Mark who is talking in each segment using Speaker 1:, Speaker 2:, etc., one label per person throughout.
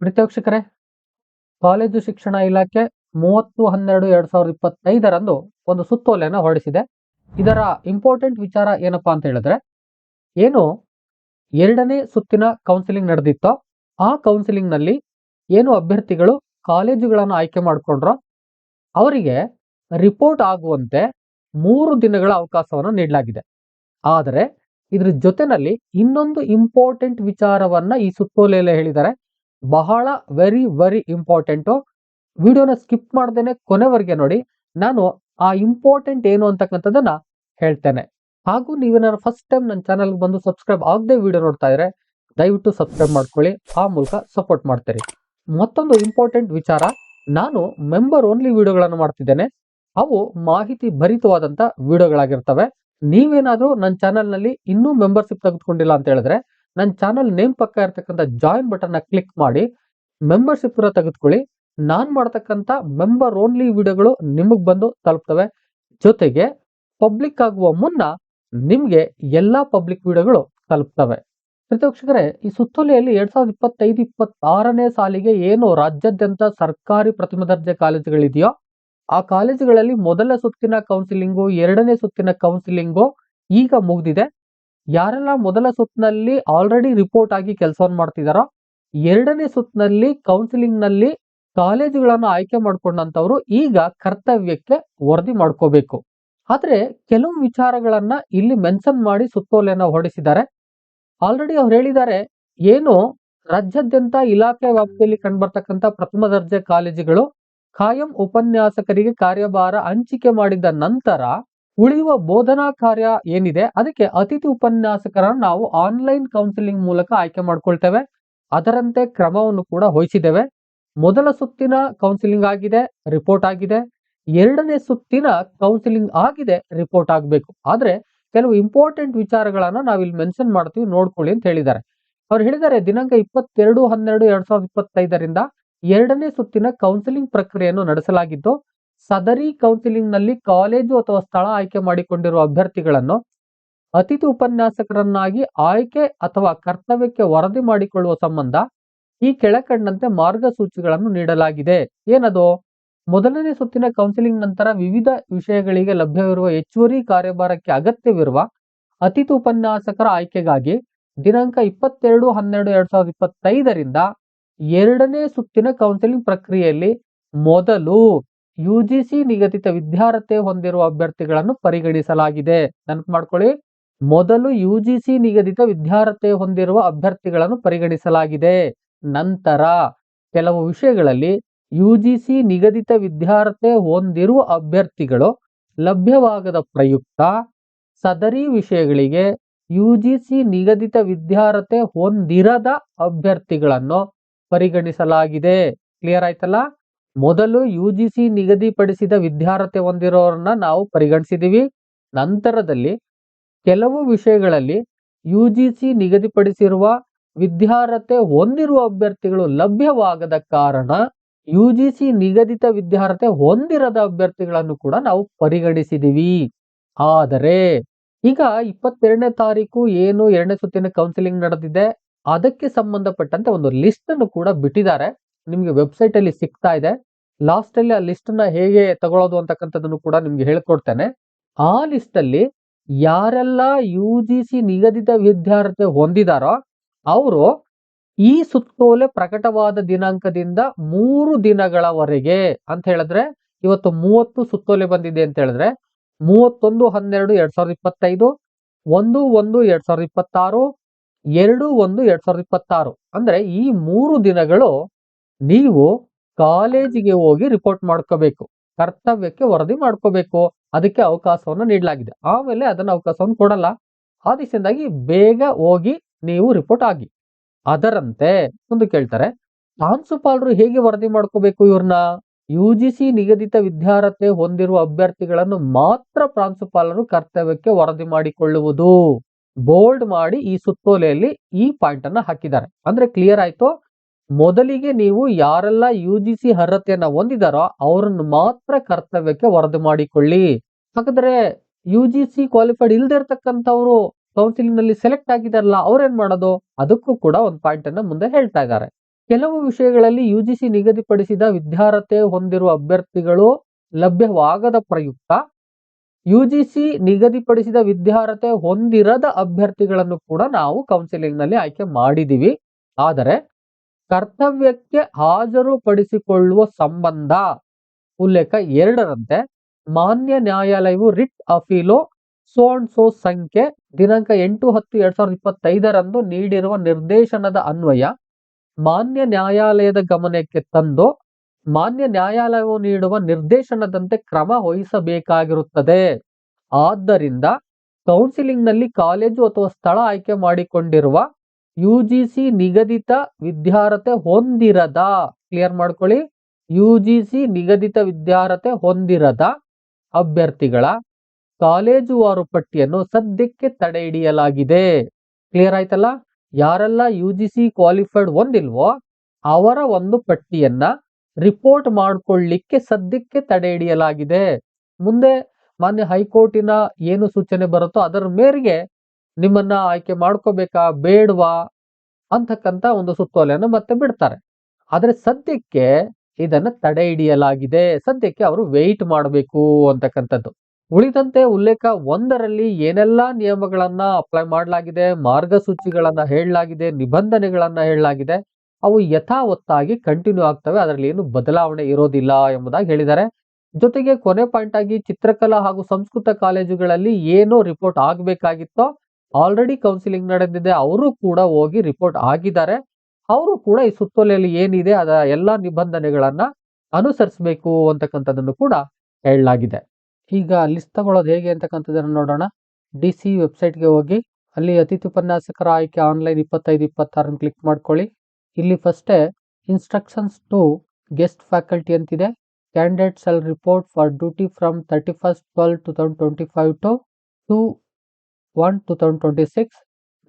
Speaker 1: ಪ್ರೀತಿವೀಕ್ಷಕರೇ college ಶಿಕ್ಷಣ ಇಲಾಖೆ ಮೂವತ್ತು ಹನ್ನೆರಡು ಎರಡ್ ಸಾವಿರದ ಇಪ್ಪತ್ತೈದರಂದು ಒಂದು ಸುತ್ತೋಲೆಯನ್ನು ಹೊರಡಿಸಿದೆ. ಇದರ ಇಂಪಾರ್ಟೆಂಟ್ ವಿಚಾರ ಏನಪ್ಪಾ ಅಂತ ಹೇಳಿದ್ರೆ, ಏನು ಎರಡನೇ ಸುತ್ತಿನ ಕೌನ್ಸಿಲಿಂಗ್ ನಡೆದಿತ್ತೋ, ಆ ಕೌನ್ಸಿಲಿಂಗ್ನಲ್ಲಿ ಏನು ಅಭ್ಯರ್ಥಿಗಳು ಕಾಲೇಜುಗಳನ್ನು ಆಯ್ಕೆ ಮಾಡಿಕೊಂಡ್ರೋ, ಅವರಿಗೆ ರಿಪೋರ್ಟ್ ಆಗುವಂತೆ ಮೂರು ದಿನಗಳ ಅವಕಾಶವನ್ನು ನೀಡಲಾಗಿದೆ. ಆದರೆ ಇದ್ರ ಜೊತೆನಲ್ಲಿ ಇನ್ನೊಂದು ಇಂಪಾರ್ಟೆಂಟ್ ವಿಚಾರವನ್ನ ಈ ಸುತ್ತೋಲೆಯಲ್ಲಿ ಹೇಳಿದ್ದಾರೆ. ಬಹಳ ವೆರಿ ವೆರಿ ಇಂಪಾರ್ಟೆಂಟು ವಿಡಿಯೋನ ಸ್ಕಿಪ್ ಮಾಡ್ದೇನೆ ಕೊನೆವರೆಗೆ ನೋಡಿ, ನಾನು ಆ ಇಂಪಾರ್ಟೆಂಟ್ ಏನು ಅಂತಕ್ಕಂಥದ್ದನ್ನ ಹೇಳ್ತೇನೆ. ಹಾಗೂ ನೀವೇನಾದ್ರು ಫಸ್ಟ್ ಟೈಮ್ ನನ್ನ ಚಾನಲ್ಗೆ ಬಂದು ಸಬ್ಸ್ಕ್ರೈಬ್ ಆಗದೆ ವಿಡಿಯೋ ನೋಡ್ತಾ ಇದ್ರೆ, ದಯವಿಟ್ಟು ಸಬ್ಸ್ಕ್ರೈಬ್ ಮಾಡ್ಕೊಳ್ಳಿ, ಆ ಮೂಲಕ ಸಪೋರ್ಟ್ ಮಾಡ್ತೀರಿ. ಮತ್ತೊಂದು ಇಂಪಾರ್ಟೆಂಟ್ ವಿಚಾರ, ನಾನು ಮೆಂಬರ್ ಓನ್ಲಿ ವಿಡಿಯೋಗಳನ್ನು ಮಾಡ್ತಿದ್ದೇನೆ. ಅವು ಮಾಹಿತಿ ಭರಿತವಾದಂಥ ವಿಡಿಯೋಗಳಾಗಿರ್ತವೆ ನೀವೇನಾದರೂ ನನ್ನ ಚಾನಲ್ನಲ್ಲಿ ಇನ್ನೂ ಮೆಂಬರ್ಶಿಪ್ ತೆಗೆದುಕೊಂಡಿಲ್ಲ ಅಂತ ಹೇಳಿದ್ರೆ ನನ್ನ ಚಾನಲ್ ನೇಮ್ ಪಕ್ಕ ಇರ್ತಕ್ಕಂಥ ಜಾಯಿನ್ ಬಟನ್ನ ಕ್ಲಿಕ್ ಮಾಡಿ ಮೆಂಬರ್ಶಿಪ್ ಇರೋ ತೆಗೆದುಕೊಳ್ಳಿ. ನಾನು ಮಾಡ್ತಕ್ಕಂಥ ಮೆಂಬರ್ ಓನ್ಲಿ ವಿಡಿಯೋಗಳು ನಿಮಗೆ ಬಂದು ತಲುಪ್ತವೆ. ಜೊತೆಗೆ ಪಬ್ಲಿಕ್ ಆಗುವ ಮುನ್ನ ನಿಮಗೆ ಎಲ್ಲಾ ಪಬ್ಲಿಕ್ ವಿಡಿಯೋಗಳು ತಲುಪ್ತವೆ. ಪ್ರತಿಪಕ್ಷಕರೇ, ಈ ಸುತ್ತೋಲೆಯಲ್ಲಿ ಎರಡ್ ಸಾವಿರದ ಇಪ್ಪತ್ತೈದು, ಇಪ್ಪತ್ತಾರನೇ ಸಾಲಿಗೆ ಏನು ರಾಜ್ಯಾದ್ಯಂತ ಸರ್ಕಾರಿ ಪ್ರಥಮ ದರ್ಜೆ ಕಾಲೇಜುಗಳಿದೆಯೋ, ಆ ಕಾಲೇಜುಗಳಲ್ಲಿ ಮೊದಲ ಸುತ್ತಿನ ಕೌನ್ಸಿಲಿಂಗು ಎರಡನೇ ಸುತ್ತಿನ ಕೌನ್ಸಿಲಿಂಗು ಈಗ ಮುಗ್ದಿದೆ. ಯಾರೆಲ್ಲ ಮೊದಲ ಸುತ್ತಿನಲ್ಲಿ ಆಲ್ರೆಡಿ ರಿಪೋರ್ಟ್ ಆಗಿ ಕೆಲಸವನ್ನು ಮಾಡ್ತಿದಾರೋ, ಎರಡನೇ ಸುತ್ತಿನಲ್ಲಿ ಕೌನ್ಸಿಲಿಂಗ್ನಲ್ಲಿ ಕಾಲೇಜುಗಳನ್ನು ಆಯ್ಕೆ ಮಾಡ್ಕೊಂಡಂತವ್ರು ಈಗ ಕರ್ತವ್ಯಕ್ಕೆ ವರದಿ ಮಾಡ್ಕೋಬೇಕು. ಆದ್ರೆ ಕೆಲವು ವಿಚಾರಗಳನ್ನ ಇಲ್ಲಿ ಮೆನ್ಷನ್ ಮಾಡಿ ಸುತ್ತೋಲೆಯನ್ನ ಹೊರಡಿಸಿದ್ದಾರೆ. ಆಲ್ರೆಡಿ ಅವ್ರು ಹೇಳಿದ್ದಾರೆ, ಏನು ರಾಜ್ಯಾದ್ಯಂತ ಇಲಾಖೆ ವ್ಯಾಪ್ತಿಯಲ್ಲಿ ಕಂಡುಬರ್ತಕ್ಕಂಥ ಪ್ರಥಮ ದರ್ಜೆ ಕಾಲೇಜುಗಳು ಕಾಯಂ ಉಪನ್ಯಾಸಕರಿಗೆ ಕಾರ್ಯಭಾರ ಹಂಚಿಕೆ ಮಾಡಿದ ನಂತರ ಉಳಿಯುವ ಬೋಧನಾ ಕಾರ್ಯ ಏನಿದೆ, ಅದಕ್ಕೆ ಅತಿಥಿ ಉಪನ್ಯಾಸಕರನ್ನು ನಾವು ಆನ್ಲೈನ್ ಕೌನ್ಸಿಲಿಂಗ್ ಮೂಲಕ ಆಯ್ಕೆ ಮಾಡ್ಕೊಳ್ತೇವೆ. ಅದರಂತೆ ಕ್ರಮವನ್ನು ಕೂಡ ವಹಿಸಿದ್ದೇವೆ. ಮೊದಲ ಸುತ್ತಿನ ಕೌನ್ಸಿಲಿಂಗ್ ಆಗಿದೆ, ರಿಪೋರ್ಟ್ ಆಗಿದೆ. ಎರಡನೇ ಸುತ್ತಿನ ಕೌನ್ಸಿಲಿಂಗ್ ಆಗಿದೆ, ರಿಪೋರ್ಟ್ ಆಗಬೇಕು. ಆದರೆ ಕೆಲವು ಇಂಪಾರ್ಟೆಂಟ್ ವಿಚಾರಗಳನ್ನ ನಾವಿಲ್ಲಿ ಮೆನ್ಷನ್ ಮಾಡ್ತೀವಿ, ನೋಡ್ಕೊಳ್ಳಿ ಅಂತ ಹೇಳಿದ್ದಾರೆ. ಅವ್ರು ಹೇಳಿದ್ದಾರೆ, ದಿನಾಂಕ ಇಪ್ಪತ್ತೆರಡು ಹನ್ನೆರಡು, ಎರಡ್ ಸಾವಿರದ ಇಪ್ಪತ್ತೈದರಿಂದ ಎರಡನೇ ಸುತ್ತಿನ ಕೌನ್ಸಿಲಿಂಗ್ ಪ್ರಕ್ರಿಯೆಯನ್ನು ನಡೆಸಲಾಗಿದ್ದು ಸದರಿ ಕೌನ್ಸಿಲಿಂಗ್ನಲ್ಲಿ ಕಾಲೇಜು ಅಥವಾ ಸ್ಥಳ ಆಯ್ಕೆ ಮಾಡಿಕೊಂಡಿರುವ ಅಭ್ಯರ್ಥಿಗಳನ್ನು ಅತಿಥಿ ಉಪನ್ಯಾಸಕರನ್ನಾಗಿ ಆಯ್ಕೆ ಅಥವಾ ಕರ್ತವ್ಯಕ್ಕೆ ವರದಿ ಮಾಡಿಕೊಳ್ಳುವ ಸಂಬಂಧ ಈ ಕೆಳಕಂಡಂತೆ ಮಾರ್ಗಸೂಚಿಗಳನ್ನು ನೀಡಲಾಗಿದೆ. ಏನದು? ಮೊದಲನೇ ಸುತ್ತಿನ ಕೌನ್ಸಿಲಿಂಗ್ ನಂತರ ವಿವಿಧ ವಿಷಯಗಳಿಗೆ ಲಭ್ಯವಿರುವ ಹೆಚ್ಚುವರಿ ಕಾರ್ಯಭಾರಕ್ಕೆ ಅಗತ್ಯವಿರುವ ಅತಿಥಿ ಉಪನ್ಯಾಸಕರ ಆಯ್ಕೆಗಾಗಿ ದಿನಾಂಕ ಇಪ್ಪತ್ತೆರಡು, ಹನ್ನೆರಡು, ಎರಡ್ ಸಾವಿರದ ಇಪ್ಪತ್ತೈದರಿಂದ ಎರಡನೇ ಸುತ್ತಿನ ಕೌನ್ಸಿಲಿಂಗ್ ಪ್ರಕ್ರಿಯೆಯಲ್ಲಿ ಮೊದಲು ಯುಜಿಸಿ ನಿಗದಿತ ವಿದ್ಯಾರ್ಹತೆ ಹೊಂದಿರುವ ಅಭ್ಯರ್ಥಿಗಳನ್ನು ಪರಿಗಣಿಸಲಾಗಿದೆ. ನೆನಪು ಮಾಡ್ಕೊಳ್ಳಿ. ಮೊದಲು ಯುಜಿಸಿ ನಿಗದಿತ ವಿದ್ಯಾರ್ಹತೆ ಹೊಂದಿರುವ ಅಭ್ಯರ್ಥಿಗಳನ್ನು ಪರಿಗಣಿಸಲಾಗಿದೆ. ನಂತರ ಕೆಲವು ವಿಷಯಗಳಲ್ಲಿ ಯುಜಿಸಿ ನಿಗದಿತ ವಿದ್ಯಾರ್ಹತೆ ಹೊಂದಿರುವ ಅಭ್ಯರ್ಥಿಗಳು ಲಭ್ಯವಾಗದ ಪ್ರಯುಕ್ತ ಸದರಿ ವಿಷಯಗಳಿಗೆ ಯುಜಿಸಿ ನಿಗದಿತ ವಿದ್ಯಾರ್ಹತೆ ಹೊಂದಿರದ ಅಭ್ಯರ್ಥಿಗಳನ್ನು ಪರಿಗಣಿಸಲಾಗಿದೆ. ಕ್ಲಿಯರ್ ಆಯ್ತಲ್ಲ? ಮೊದಲು ಯು ಜಿ ಸಿ ನಿಗದಿಪಡಿಸಿದ ವಿದ್ಯಾರ್ಹತೆ ಹೊಂದಿರೋರನ್ನ ನಾವು ಪರಿಗಣಿಸಿದ್ದೀವಿ ನಂತರದಲ್ಲಿ ಕೆಲವು ವಿಷಯಗಳಲ್ಲಿ ಯು ಜಿ ಸಿ ನಿಗದಿಪಡಿಸಿರುವ ವಿದ್ಯಾರ್ಹತೆ ಹೊಂದಿರುವ ಅಭ್ಯರ್ಥಿಗಳು ಲಭ್ಯವಾಗದ ಕಾರಣ ಯು ಜಿ ಸಿ ನಿಗದಿತ ವಿದ್ಯಾರ್ಹತೆ ಹೊಂದಿರದ ಅಭ್ಯರ್ಥಿಗಳನ್ನು ಕೂಡ ನಾವು ಪರಿಗಣಿಸಿದೀವಿ. ಆದರೆ ಈಗ ಇಪ್ಪತ್ತೆರಡನೇ ತಾರೀಕು ಏನು ಎರಡನೇ ಸುತ್ತಿನ ಕೌನ್ಸಿಲಿಂಗ್ ನಡೆದಿದೆ, ಅದಕ್ಕೆ ಸಂಬಂಧಪಟ್ಟಂತೆ ಒಂದು ಲಿಸ್ಟ್ ಅನ್ನು ಕೂಡ ಬಿಟ್ಟಿದ್ದಾರೆ. ನಿಮ್ಗೆ ವೆಬ್ಸೈಟ್ ಅಲ್ಲಿ ಸಿಗ್ತಾ ಇದೆ. ಲಾಸ್ಟ್ ಅಲ್ಲಿ ಆ ಲಿಸ್ಟ್ನ ಹೇಗೆ ತಗೊಳ್ಳೋದು ಅಂತಕ್ಕಂಥದ್ದನ್ನು ಕೂಡ ನಿಮ್ಗೆ ಹೇಳ್ಕೊಡ್ತೇನೆ. ಆ ಲಿಸ್ಟ್ ಅಲ್ಲಿ ಯಾರೆಲ್ಲ ಯು ಜಿ ಸಿ ನಿಗದಿತ ವಿದ್ಯಾರ್ಥಿ ಹೊಂದಿದಾರೋ ಅವರು ಈ ಸುತ್ತೋಲೆ ಪ್ರಕಟವಾದ ದಿನಾಂಕದಿಂದ ಮೂರು ದಿನಗಳವರೆಗೆ ಅಂತ ಹೇಳಿದ್ರೆ ಇವತ್ತು ಮೂವತ್ತು ಸುತ್ತೋಲೆ ಬಂದಿದೆ ಅಂತ ಹೇಳಿದ್ರೆ ಮೂವತ್ತೊಂದು ಹನ್ನೆರಡು ಎರಡ್ ಸಾವಿರದ ಇಪ್ಪತ್ತೈದು, ಒಂದು ಒಂದು ಎರಡ್ ಸಾವಿರದ ಇಪ್ಪತ್ತಾರು, ಎರಡು ಒಂದು ಎರಡ್ ಸಾವಿರದ ಇಪ್ಪತ್ತಾರು. ಅಂದ್ರೆ ಈ ಮೂರು ದಿನಗಳು ನೀವು ಕಾಲೇಜಿಗೆ ಹೋಗಿ ರಿಪೋರ್ಟ್ ಮಾಡ್ಕೋಬೇಕು. ಕರ್ತವ್ಯಕ್ಕೆ ವರದಿ ಮಾಡ್ಕೋಬೇಕು. ಅದಕ್ಕೆ ಅವಕಾಶವನ್ನು ನೀಡಲಾಗಿದೆ. ಆಮೇಲೆ ಅದನ್ನ ಅವಕಾಶವನ್ನು ಕೊಡಲ್ಲ. ಆ ಬೇಗ ಹೋಗಿ ನೀವು ರಿಪೋರ್ಟ್ ಆಗಿ. ಅದರಂತೆ ಒಂದು ಕೇಳ್ತಾರೆ, ಪ್ರಾಂಶುಪಾಲರು ಹೇಗೆ ವರದಿ ಮಾಡ್ಕೋಬೇಕು ಇವ್ರನ್ನ? ಯು ಜಿ ಸಿ ನಿಗದಿತ ವಿದ್ಯಾರ್ಹತೆ ಹೊಂದಿರುವ ಅಭ್ಯರ್ಥಿಗಳನ್ನು ಮಾತ್ರ ಪ್ರಾಂಶುಪಾಲರು ಕರ್ತವ್ಯಕ್ಕೆ ವರದಿ ಮಾಡಿಕೊಳ್ಳುವುದು. ಬೋಲ್ಡ್ ಮಾಡಿ ಈ ಸುತ್ತೋಲೆಯಲ್ಲಿ ಈ ಪಾಯಿಂಟ್ ಅನ್ನ ಹಾಕಿದ್ದಾರೆ. ಅಂದ್ರೆ ಕ್ಲಿಯರ್ ಆಯ್ತು? ಮೊದಲಿಗೆ ನೀವು ಯಾರೆಲ್ಲ ಯು ಜಿ ಸಿ ಅರ್ಹತೆಯನ್ನ ಹೊಂದಿದಾರೋ ಅವರನ್ನು ಮಾತ್ರ ಕರ್ತವ್ಯಕ್ಕೆ ವರದಿ ಮಾಡಿಕೊಳ್ಳಿ. ಹಾಗಾದ್ರೆ ಯು ಜಿ ಸಿ ಕ್ವಾಲಿಫೈಡ್ ಇಲ್ದೇ ಇರ್ತಕ್ಕಂಥವ್ರು ಕೌನ್ಸಿಲಿಂಗ್ನಲ್ಲಿ ಸೆಲೆಕ್ಟ್ ಆಗಿದಾರಲ್ಲ, ಅವ್ರೇನ್ ಮಾಡೋದು? ಅದಕ್ಕೂ ಕೂಡ ಒಂದು ಪಾಯಿಂಟ್ ಅನ್ನ ಮುಂದೆ ಹೇಳ್ತಾ ಇದ್ದಾರೆ. ಕೆಲವು ವಿಷಯಗಳಲ್ಲಿ ಯು ಜಿ ಸಿ ನಿಗದಿಪಡಿಸಿದ ವಿದ್ಯಾರ್ಹತೆ ಹೊಂದಿರುವ ಅಭ್ಯರ್ಥಿಗಳು ಲಭ್ಯವಾಗದ ಪ್ರಯುಕ್ತ ಯು ಜಿ ಸಿ ನಿಗದಿಪಡಿಸಿದ ವಿದ್ಯಾರ್ಹತೆ ಹೊಂದಿರದ ಅಭ್ಯರ್ಥಿಗಳನ್ನು ಕೂಡ ನಾವು ಕೌನ್ಸಿಲಿಂಗ್ನಲ್ಲಿ ಆಯ್ಕೆ ಮಾಡಿದೀವಿ. ಆದರೆ ಕರ್ತವ್ಯಕ್ಕೆ ಹಾಜರುಪಡಿಸಿಕೊಳ್ಳುವ ಸಂಬಂಧ. ಉಲ್ಲೇಖ ಎರಡರಂತೆ, ಮಾನ್ಯ ನ್ಯಾಯಾಲಯವು ರಿಟ್ ಅಫೀಲು ಸೋನ್ ಸೋ ಸಂಖ್ಯೆ ದಿನಾಂಕ ಎಂಟು ಹತ್ತು ಎರಡ್ ಸಾವಿರದ ಇಪ್ಪತ್ತೈದರಂದು ನೀಡಿರುವ ನಿರ್ದೇಶನದ ಅನ್ವಯ, ಮಾನ್ಯ ನ್ಯಾಯಾಲಯದ ಗಮನಕ್ಕೆ ತಂದು ಮಾನ್ಯ ನ್ಯಾಯಾಲಯವು ನೀಡುವ ನಿರ್ದೇಶನದಂತೆ ಕ್ರಮ ವಹಿಸಬೇಕಾಗಿರುತ್ತದೆ. ಆದ್ದರಿಂದ ಕೌನ್ಸಿಲಿಂಗ್ನಲ್ಲಿ ಕಾಲೇಜು ಅಥವಾ ಸ್ಥಳ ಆಯ್ಕೆ ಮಾಡಿಕೊಂಡಿರುವ ಯುಜಿಸಿ ನಿಗದಿತ ವಿದ್ಯಾರ್ಹತೆ ಹೊಂದಿರದ ಕ್ಲಿಯರ್ ಮಾಡ್ಕೊಳ್ಳಿ. ಯು ಜಿ ಸಿ ನಿಗದಿತ ವಿದ್ಯಾರ್ಹತೆ ಹೊಂದಿರದ ಅಭ್ಯರ್ಥಿಗಳ ಕಾಲೇಜುವಾರು ಪಟ್ಟಿಯನ್ನು ಸದ್ಯಕ್ಕೆ ತಡೆ ಹಿಡಿಯಲಾಗಿದೆ. ಕ್ಲಿಯರ್ ಆಯ್ತಲ್ಲ? ಯಾರೆಲ್ಲ ಯು ಜಿ ಸಿ ಕ್ವಾಲಿಫೈಡ್ ಹೊಂದಿಲ್ವೋ, ಅವರ ಒಂದು ಪಟ್ಟಿಯನ್ನ ರಿಪೋರ್ಟ್ ಮಾಡಿಕೊಳ್ಳಿಕ್ಕೆ ಸದ್ಯಕ್ಕೆ ತಡೆ ಹಿಡಿಯಲಾಗಿದೆ. ಮುಂದೆ ಮಾನ್ಯ ಹೈಕೋರ್ಟಿನ ಏನು ಸೂಚನೆ ಬರುತ್ತೋ ಅದರ ಮೇರೆಗೆ ನಿಮ್ಮನ್ನ ಆಯ್ಕೆ ಮಾಡ್ಕೋಬೇಕಾ? ಬೇಡವಾ? ಅಂತಕ್ಕಂತ ಒಂದು ಸುತ್ತೋಲೆಯನ್ನು ಮತ್ತೆ ಬಿಡ್ತಾರೆ. ಆದರೆ ಸದ್ಯಕ್ಕೆ ಇದನ್ನ ತಡೆ ಹಿಡಿಯಲಾಗಿದೆ. ಸದ್ಯಕ್ಕೆ ಅವರು ವೆಯ್ಟ್ ಮಾಡಬೇಕು ಅಂತಕ್ಕಂಥದ್ದು. ಉಳಿದಂತೆ ಉಲ್ಲೇಖ ಒಂದರಲ್ಲಿ ಏನೆಲ್ಲಾ ನಿಯಮಗಳನ್ನ ಅಪ್ಲೈ ಮಾಡಲಾಗಿದೆ, ಮಾರ್ಗಸೂಚಿಗಳನ್ನ ಹೇಳಲಾಗಿದೆ, ನಿಬಂಧನೆಗಳನ್ನ ಹೇಳಲಾಗಿದೆ, ಅವು ಯಥಾವತ್ತಾಗಿ ಕಂಟಿನ್ಯೂ ಆಗ್ತವೆ. ಅದರಲ್ಲಿ ಏನು ಬದಲಾವಣೆ ಇರೋದಿಲ್ಲ ಎಂಬುದಾಗಿ ಹೇಳಿದ್ದಾರೆ. ಜೊತೆಗೆ ಕೊನೆ ಪಾಯಿಂಟ್ ಆಗಿ ಚಿತ್ರಕಲಾ ಹಾಗೂ ಸಂಸ್ಕೃತ ಕಾಲೇಜುಗಳಲ್ಲಿ ಏನು ರಿಪೋರ್ಟ್ ಆಗಬೇಕಾಗಿತ್ತೋ ಆಲ್ರೆಡಿ ಕೌನ್ಸಿಲಿಂಗ್ ನಡೆದಿದೆ, ಅವರು ಕೂಡ ಹೋಗಿ ರಿಪೋರ್ಟ್ ಆಗಿದ್ದಾರೆ. ಅವರು ಕೂಡ ಈ ಸುತ್ತೋಲೆಯಲ್ಲಿ ಏನಿದೆ, ಅದ ಎಲ್ಲ ನಿಬಂಧನೆಗಳನ್ನ ಅನುಸರಿಸಬೇಕು ಅಂತಕ್ಕಂಥದ್ದನ್ನು ಕೂಡ ಹೇಳಲಾಗಿದೆ. ಈಗ ಲಿಸ್ಟ್ ತಗೊಳ್ಳೋದು ಹೇಗೆ ಅಂತಕ್ಕಂಥದ್ದನ್ನು ನೋಡೋಣ. ಡಿ ಸಿ ವೆಬ್ಸೈಟ್ಗೆ ಹೋಗಿ, ಅಲ್ಲಿ ಅತಿಥಿ ಉಪನ್ಯಾಸಕರ ಆಯ್ಕೆ ಆನ್ಲೈನ್ ಇಪ್ಪತ್ತೈದು, ಇಪ್ಪತ್ತಾರನ್ನು ಕ್ಲಿಕ್ ಮಾಡ್ಕೊಳ್ಳಿ. ಇಲ್ಲಿ ಫಸ್ಟೇ ಇನ್ಸ್ಟ್ರಕ್ಷನ್ಸ್ ಟು ಗೆಸ್ಟ್ ಫ್ಯಾಕಲ್ಟಿ ಅಂತಿದೆ. Candidate shall report for duty from thirty first twelve two thousand twenty five to two one two thousand twenty six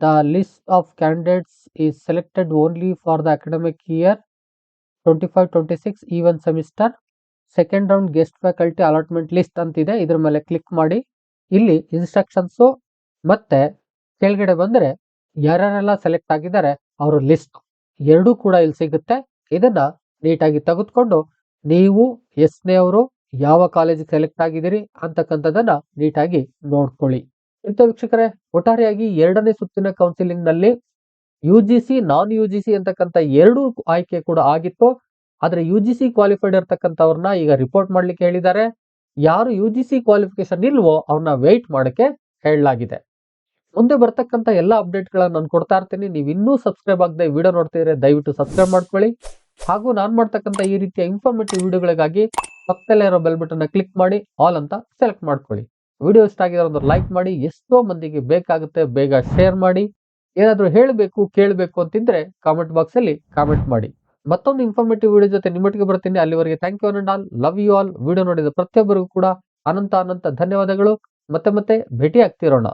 Speaker 1: the list of candidates is selected only for the academic year twenty five twenty six even semester second round guest faculty allotment list ಅಂತಿದೆ. ಇದ್ರ ಮೇಲೆ click ಮಾಡಿ. ಇಲ್ಲಿ instructions ಮತ್ತೆ ಕೆಳಗಡೆ ಬಂದರೆ ಯಾರ್ಯಾರೆಲ್ಲ select ಆಗಿದ್ದಾರೆ ಅವರ ಲಿಸ್ಟ್ ಎರಡೂ ಕೂಡ ಇಲ್ಲಿ ಸಿಗುತ್ತೆ. ಇದನ್ನ ನೀಟಾಗಿ ತೆಗೆದುಕೊಂಡು ನೀವು ಎಸ್ನೇ ಅವರು ಯಾವ ಕಾಲೇಜಿಗೆ ಸೆಲೆಕ್ಟ್ ಆಗಿದ್ದೀರಿ ಅಂತಕ್ಕಂಥದ್ದನ್ನ ನೀಟಾಗಿ ನೋಡ್ಕೊಳ್ಳಿ. ಇಂಥ ವೀಕ್ಷಕರೇ? ಒಟ್ಟಾರೆಯಾಗಿ ಎರಡನೇ ಸುತ್ತಿನ ಕೌನ್ಸಿಲಿಂಗ್ನಲ್ಲಿ U G C non U G C ಅಂತಕ್ಕಂಥ ಎರಡು ಆಯ್ಕೆ ಕೂಡ ಆಗಿತ್ತು. ಆದರೆ ಯು ಜಿ ಸಿ ಕ್ವಾಲಿಫೈಡ್ ಇರ್ತಕ್ಕಂಥವ್ರನ್ನ ಈಗ ರಿಪೋರ್ಟ್ ಮಾಡ್ಲಿಕ್ಕೆ ಹೇಳಿದ್ದಾರೆ. ಯಾರು ಯು ಜಿ ಸಿ ಕ್ವಾಲಿಫಿಕೇಶನ್ ಇಲ್ವೋ ಅವ್ರನ್ನ ವೆಯ್ಟ್ ಮಾಡಕ್ಕೆ ಹೇಳಲಾಗಿದೆ. ಮುಂದೆ ಬರ್ತಕ್ಕಂಥ ಎಲ್ಲ ಅಪ್ಡೇಟ್ಗಳನ್ನ ನಾನು ಕೊಡ್ತಾ ಇರ್ತೀನಿ. ನೀವು ಇನ್ನೂ ಸಬ್ಸ್ಕ್ರೈಬ್ ಆಗದೆ ವಿಡಿಯೋ ನೋಡ್ತಿದ್ರೆ ದಯವಿಟ್ಟು ಸಬ್ಸ್ಕ್ರೈಬ್ ಮಾಡ್ಕೊಳ್ಳಿ. ಹಾಗೂ ನಾನು ಮಾಡ್ತಕ್ಕಂಥ ಈ ರೀತಿಯ ಇನ್ಫಾರ್ಮೇಟಿವ್ ವಿಡಿಯೋಗಳಿಗಾಗಿ ಪಕ್ಕದಲ್ಲೇ ಇರೋ ಬೆಲ್ ಬಟನ್ ಕ್ಲಿಕ್ ಮಾಡಿ ಆಲ್ ಅಂತ ಸೆಲೆಕ್ಟ್ ಮಾಡ್ಕೊಳ್ಳಿ. ವಿಡಿಯೋ ಇಷ್ಟ ಆಗಿದ್ರೆ ಒಂದು ಲೈಕ್ ಮಾಡಿ, ಎಷ್ಟೋ ಮಂದಿಗೆ ಬೇಕಾಗುತ್ತೆ, ಬೇಗ ಶೇರ್ ಮಾಡಿ. ಏನಾದರೂ ಹೇಳಬೇಕು, ಕೇಳಬೇಕು ಅಂತಿದ್ರೆ ಕಾಮೆಂಟ್ ಬಾಕ್ಸ್ ಅಲ್ಲಿ ಕಾಮೆಂಟ್ ಮಾಡಿ. ಮತ್ತೊಂದು ಇನ್ಫಾರ್ಮೇಟಿವ್ ವಿಡಿಯೋ ಜೊತೆ ನಿಮ್ಮೊಟ್ಟಿಗೆ ಬರ್ತೀನಿ. ಅಲ್ಲಿವರೆಗೆ thank you and all love you all video ನೋಡಿದ ಪ್ರತಿಯೊಬ್ಬರಿಗೂ ಕೂಡ ಅನಂತ ಅನಂತ ಧನ್ಯವಾದಗಳು. ಮತ್ತೆ ಮತ್ತೆ ಭೇಟಿ ಆಗ್ತಿರೋಣ